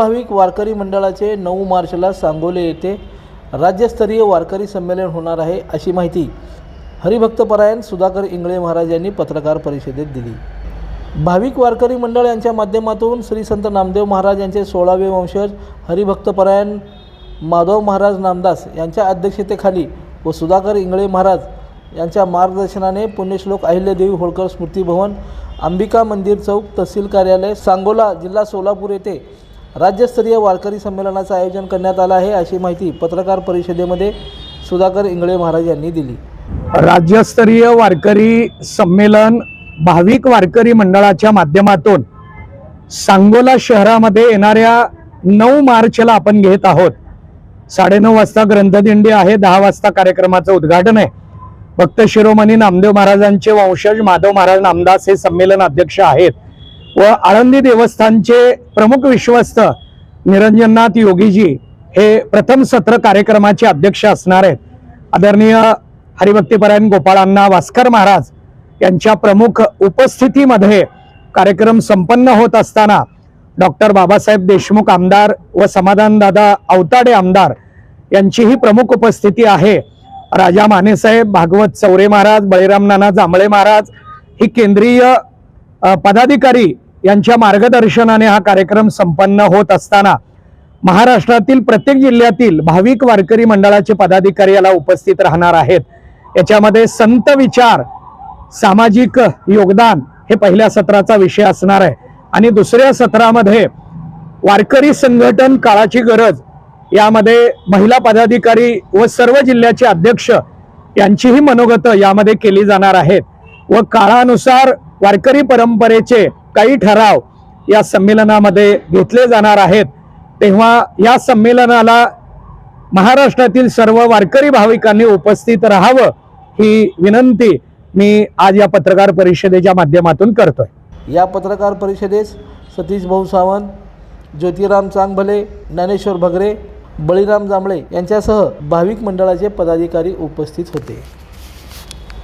भाविक वारकरी मंडळाचे नऊ मार्चला सांगोले येथे राज्यस्तरीय वारकरी संमेलन होणार आहे अशी माहिती हरिभक्तपरायण सुधाकर इंगळे महाराज यांनी पत्रकार परिषदेत दिली. भाविक वारकरी मंडळ यांच्या माध्यमातून श्री संत नामदेव महाराज यांचे सोळावे वंशज हरिभक्तपरायण माधव महाराज नामदास यांच्या अध्यक्षतेखाली व सुधाकर इंगळे महाराज यांच्या मार्गदर्शनाने पुण्यश्लोक अहिल्यादेवी होळकर स्मृती भवन अंबिका मंदिर चौक तहसील कार्यालय सांगोला जिल्हा सोलापूर येथे राज्यस्तरीय वारकरी संमेलनाचं आयोजन करण्यात आलं आहे अशी माहिती पत्रकार परिषदेमध्ये सुधाकर इंगळे महाराज यांनी दिली. राज्यस्तरीय वारकरी संमेलन भाविक वारकरी मंडळाच्या माध्यमातून सांगोला शहरामध्ये येणाऱ्या नऊ मार्चला आपण घेत आहोत. साडेनऊ वाजता ग्रंथदिंडी आहे दहा वाजता कार्यक्रमाचं उद्घाटन आहे. भक्त शिरोमणी नामदेव महाराजांचे वंशज माधव महाराज नामदास हे संमेलन अध्यक्ष आहेत. व आळंदी देवस्थानचे प्रमुख विश्वस्त निरंजननाथ योगीजी हे प्रथम सत्र कार्यक्रमाचे अध्यक्ष असणार आहेत. आदरणीय हरिभक्तीपरायण गोपाळांना वास्कर महाराज यांच्या प्रमुख उपस्थितीमध्ये कार्यक्रम संपन्न होत असताना डॉक्टर बाबासाहेब देशमुख आमदार व समाधानदादा अवताडे आमदार यांचीही प्रमुख उपस्थिती आहे. राजा मानेसाहेब भागवत चौरे महाराज बळीराम नाना जांभळे महाराज ही केंद्रीय पदाधिकारी यांच्या मार्गदर्शनाने हा कार्यक्रम संपन्न होत असताना महाराष्ट्रातील प्रत्येक जिल्ह्यातील भाविक वारकरी मंडळाचे पदाधिकारी याला उपस्थित राहणार आहेत. याच्यामध्ये संत विचार सामाजिक योगदान हे पहिल्या सत्राचा विषय असणार आहे. आणि दुसऱ्या सत्रामध्ये वारकरी संघटन काळाची गरज यामध्ये महिला पदाधिकारी व सर्व जिल्ह्याचे अध्यक्ष यांचीही मनोगत यामध्ये केली जाणार आहेत. व काळानुसार वारकरी परंपरेचे काही ठराव या संमेलनामध्ये घेतले जाणार आहेत. तेव्हा या संमेलनाला महाराष्ट्रातील सर्व वारकरी भाविकांनी उपस्थित राहावं ही विनंती मी आज या पत्रकार परिषदेच्या माध्यमातून करतोय. या पत्रकार परिषदेस सतीश भाऊ सावंत ज्योतिराम चांगभले ज्ञानेश्वर भगरे बळीराम जांभळे यांच्यासह भाविक मंडळाचे पदाधिकारी उपस्थित होते.